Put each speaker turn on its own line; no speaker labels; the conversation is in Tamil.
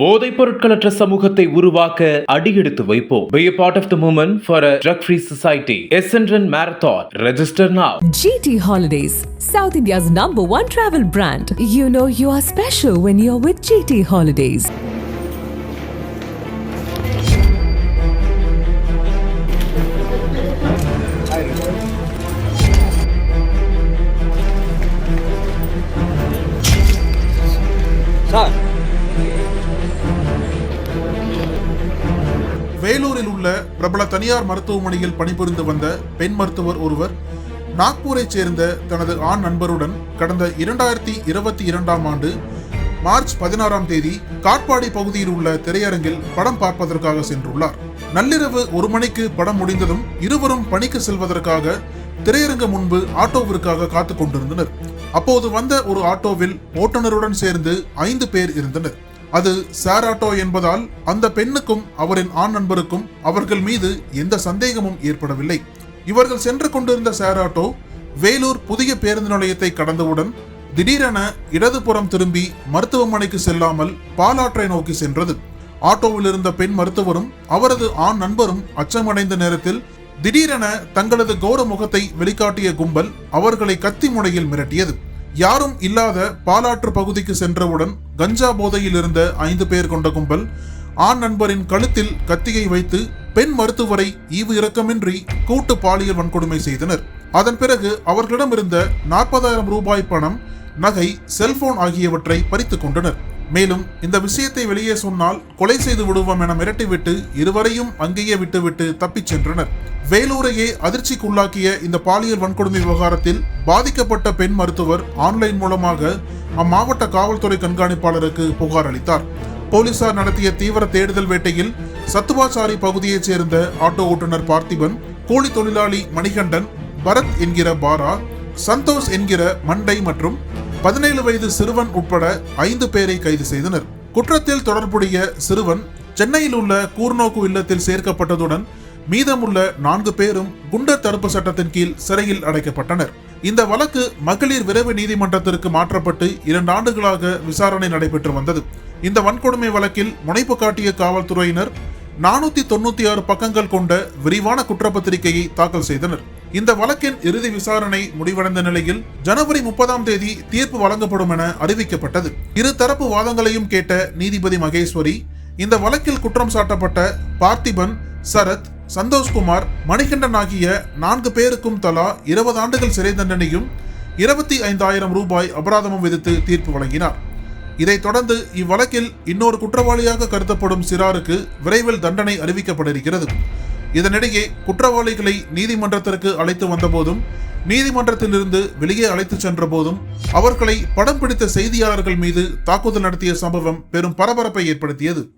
போதைப் பொருட்களற்ற சமூகத்தை உருவாக்க அடியெடுத்து வைப்போம் Be a part of the movement for a drug-free society. Essendon Marathon. Register now.
GT Holidays, South India's number one travel brand. You know you are special when you're with GT Holidays.
Sir
வேலூரில் உள்ள பிரபல தனியார் மருத்துவமனையில் பணிபுரிந்து வந்த பெண் மருத்துவர் ஒருவர் நாக்பூரைச் சேர்ந்த தனது ஆண் நண்பருடன் கடந்த இரண்டாயிரத்தி இருபத்தி இரண்டாம் ஆண்டு மார்ச் பதினாறாம் தேதி காட்பாடி பகுதியில் உள்ள திரையரங்கில் படம் பார்ப்பதற்காக சென்றுள்ளார். நள்ளிரவு ஒரு மணிக்கு படம் முடிந்ததும் இருவரும் பணிக்கு செல்வதற்காக திரையரங்க முன்பு ஆட்டோவிற்காக காத்து கொண்டிருந்தனர். அப்போது வந்த ஒரு ஆட்டோவில் ஓட்டுநருடன் சேர்ந்து ஐந்து பேர் இருந்தனர். அது சாராட்டோ ஆட்டோ என்பதால் அந்த பெண்ணுக்கும் அவரின் ஆண் நண்பருக்கும் அவர்கள் மீது எந்த சந்தேகமும் ஏற்படவில்லை. இவர்கள் சென்று கொண்டிருந்த சாராட்டோ ஆட்டோ வேலூர் புதிய பேருந்து நிலையத்தை கடந்தவுடன் திடீரென இடதுபுறம் திரும்பி மருத்துவமனைக்கு செல்லாமல் பாலாற்றை நோக்கி சென்றது. ஆட்டோவில் இருந்த பெண் மருத்துவரும் அவரது ஆண் நண்பரும் அச்சமடைந்த நேரத்தில் திடீரென தங்களது கௌர முகத்தை வெளிக்காட்டிய கும்பல் அவர்களை கத்தி முனையில் மிரட்டியது. யாரும் இல்லாத பாலாற்று பகுதிக்கு சென்றவுடன் கஞ்சா போதையில் இருந்த ஐந்து பேர் கொண்ட கும்பல் ஆண் நண்பரின் கழுத்தில் கத்தியை வைத்து பெண் மருத்துவரை ஈவு இரக்கமின்றி கூட்டு பாலியல் வன்கொடுமை செய்தனர். அதன் பிறகு அவர்களிடம் இருந்த நாற்பதாயிரம் ரூபாய் பணம் நகை செல்போன் ஆகியவற்றை பறித்துக் கொண்டனர். மேலும் இந்த விஷயத்தை வெளியே சொன்னால் கொலை செய்து விடுவோம் என மிரட்டிவிட்டு இருவரையும் அங்கேயே விட்டுவிட்டு தப்பிச் சென்றனர். வேலூரையே அதிர்ச்சிக்குள்ளாக்கிய இந்த பாலியல் வன்கொடுமை விவகாரத்தில் பாதிக்கப்பட்ட பெண் மருத்துவர் ஆன்லைன் மூலமாக அம்மாவட்ட காவல்துறை கண்காணிப்பாளருக்கு புகார் அளித்தார். போலீசார் நடத்திய தீவிர தேடுதல் வேட்டையில் சத்துவாச்சாரி பகுதியைச் சேர்ந்த ஆட்டோ ஓட்டுநர் பார்த்திபன் கூலி தொழிலாளி மணிகண்டன் பரத் என்கிற பாரா சந்தோஷ் என்கிற மண்டை மற்றும் பதினேழு வயது சிறுவன் உட்பட ஐந்து பேரை கைது செய்தனர். குற்றத்தில் தொடர்புடைய சிறுவன் சென்னையில் உள்ள கூர்நோக்கு இல்லத்தில் சேர்க்கப்பட்டதுடன் மீதமுள்ள நான்கு பேரும் குண்டர் தடுப்பு சட்டத்தின் கீழ் சிறையில் அடைக்கப்பட்டனர். இந்த வழக்கு மகளிர் விரைவு நீதிமன்றத்திற்கு மாற்றப்பட்டு இரண்டு ஆண்டுகளாக விசாரணை நடைபெற்று வந்தது. இந்த வன்கொடுமை வழக்கில் முனைப்பு காட்டிய காவல்துறையினர் நானூத்தி தொண்ணூத்தி ஆறு பக்கங்கள் கொண்ட விரிவான குற்றப்பத்திரிகையை தாக்கல் செய்தனர். இந்த வழக்கின் இறுதி விசாரணை முடிவடைந்த நிலையில் ஜனவரி முப்பதாம் தேதி தீர்ப்பு வழங்கப்படும் என அறிவிக்கப்பட்டது. இரு தரப்பு வாதங்களையும் கேட்ட நீதிபதி மகேஸ்வரி இந்த வழக்கில் குற்றம் சாட்டப்பட்ட பார்த்திபன் சரத் சந்தோஷ்குமார் மணிகண்டன் ஆகிய நான்கு பேருக்கும் தலா இருபது ஆண்டுகள் சிறை தண்டனையும் இருபத்தி ஐந்தாயிரம் ரூபாய் அபராதமும் விதித்து தீர்ப்பு வழங்கினார். இதைத் தொடர்ந்து இவ்வழக்கில் இன்னொரு குற்றவாளியாக கருதப்படும் சிறாருக்கு விரைவில் தண்டனை அறிவிக்கப்பட இருக்கிறது இதனிடையே குற்றவாளிகளை நீதிமன்றத்திற்கு அழைத்து வந்தபோதும் நீதிமன்றத்திலிருந்து வெளியே அழைத்து சென்ற போதும் அவர்களை படம் பிடித்த செய்தியாளர்கள் மீது தாக்குதல் நடத்திய சம்பவம் பெரும் பரபரப்பை ஏற்படுத்தியது.